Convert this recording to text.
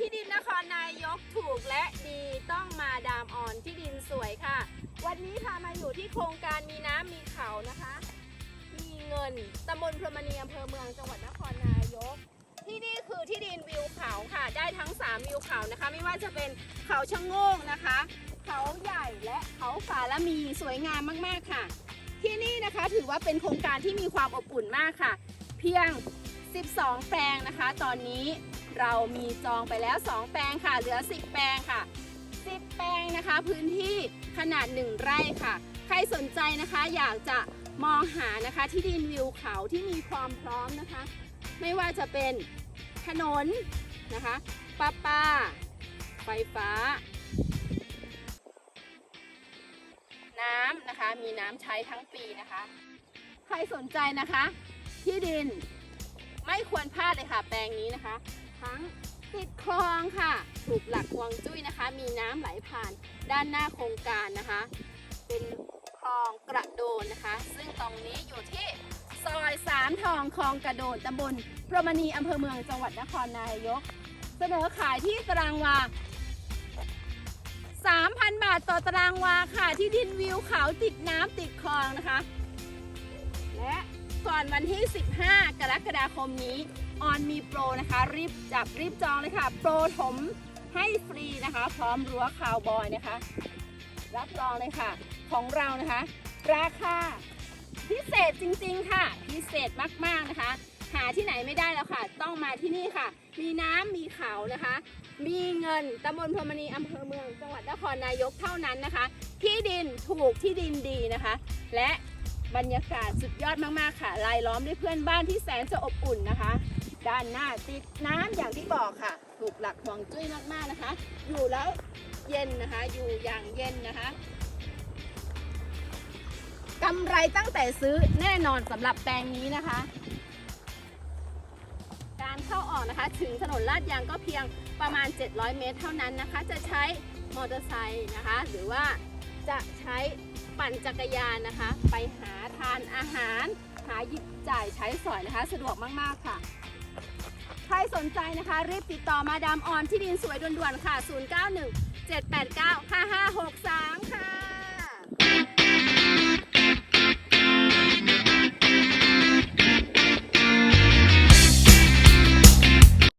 ที่ดินนครนายกถูกและดีต้องมาดามออนที่ดินสวยค่ะ วันนี้พามาอยู่ที่โครงการมีน้ำมีเขานะคะ มีเงินตำบลพรมณีอำเภอเมืองจังหวัดนครนายก ที่นี่คือที่ดินวิวเขาค่ะ ได้ทั้ง 3 วิวเขานะคะ ไม่ว่าจะเป็นเขาชะโงงนะคะ เขาใหญ่และเขาฝาละมีสวยงามมากๆค่ะ ที่นี่นะคะถือว่าเป็นโครงการที่มีความอบอุ่นมากค่ะ เพียง 12 แปลงนะคะ ตอนนี้เรามีจองไปแล้ว 2 แปลงค่ะ เหลือ 10 แปลงค่ะ 10 แปลงนะคะ พื้นที่ขนาด 1 ไร่ค่ะ ใครสนใจนะคะอยากจะมองหานะคะที่ดินวิวเขาที่มีความพร้อมนะคะ ไม่ว่าจะเป็นถนนนะคะป้าป้า ไฟฟ้า น้ำนะคะ มีน้ำใช้ทั้งปีนะคะ ใครสนใจนะคะ ที่ดิน ไม่ควรพลาดเลยค่ะ แปลงนี้นะคะ ทั้งติดคลองค่ะถูกหลักฮวงจุ้ยนะคะ มีน้ำไหลผ่านด้านหน้าโครงการนะคะ เป็นคลองกระโดนนะคะ ซึ่งตรงนี้อยู่ที่ซอยสามทองคลองกระโดนตำบลพรหมณีอำเภอเมืองจังหวัดนครนายก เสนอขายที่ตารางวา 3,000 บาทต่อตารางวาค่ะ ที่ดินวิวเขาติดน้ำติดคลองนะคะ และ ก่อนวันที่ 15 กรกฎาคมนี้ ออนมีโปรนะคะ รีบจับรีบจองเลยค่ะ โปรถมให้ฟรีนะคะ พร้อมรั้วคาวบอยนะคะ รับรองเลยค่ะ ของเรานะคะ ราคาพิเศษจริงๆค่ะ พิเศษมากๆนะคะ หาที่ไหนไม่ได้แล้วค่ะ ต้องมาที่นี่ค่ะ มีน้ำมีเขานะคะ มีเงินตำบลพรมณีอำเภอเมือง จังหวัดนครนายกเท่านั้นนะคะ ที่ดินถูกที่ดินดีนะคะ และ บรรยากาศสุดยอดมากๆค่ะรายล้อมด้วยเพื่อนบ้านที่แสนจะอบอุ่นนะคะ ด้านหน้าติดน้ำอย่างที่บอกค่ะ ถูกหลักหวงจุ้ยมากๆนะคะ อยู่แล้วเย็นนะคะ อยู่อย่างเย็นนะคะกำไรตั้งแต่ซื้อแน่นอนสำหรับแปลงนี้นะคะ การเข้าออกนะคะ ถึงถนนลาดยางก็เพียงประมาณ 700 เมตรเท่านั้นนะคะ จะใช้มอเตอร์ไซค์นะคะ หรือว่า จะใช้ปั่นจักรยานนะคะ ไปหาทานอาหาร หาหยิบจ่ายใช้สอยนะคะ สะดวกมาก ๆ ค่ะ ใครสนใจนะคะ รีบติดต่อมาดามออนที่ดินสวยด่วนๆค่ะ 0917895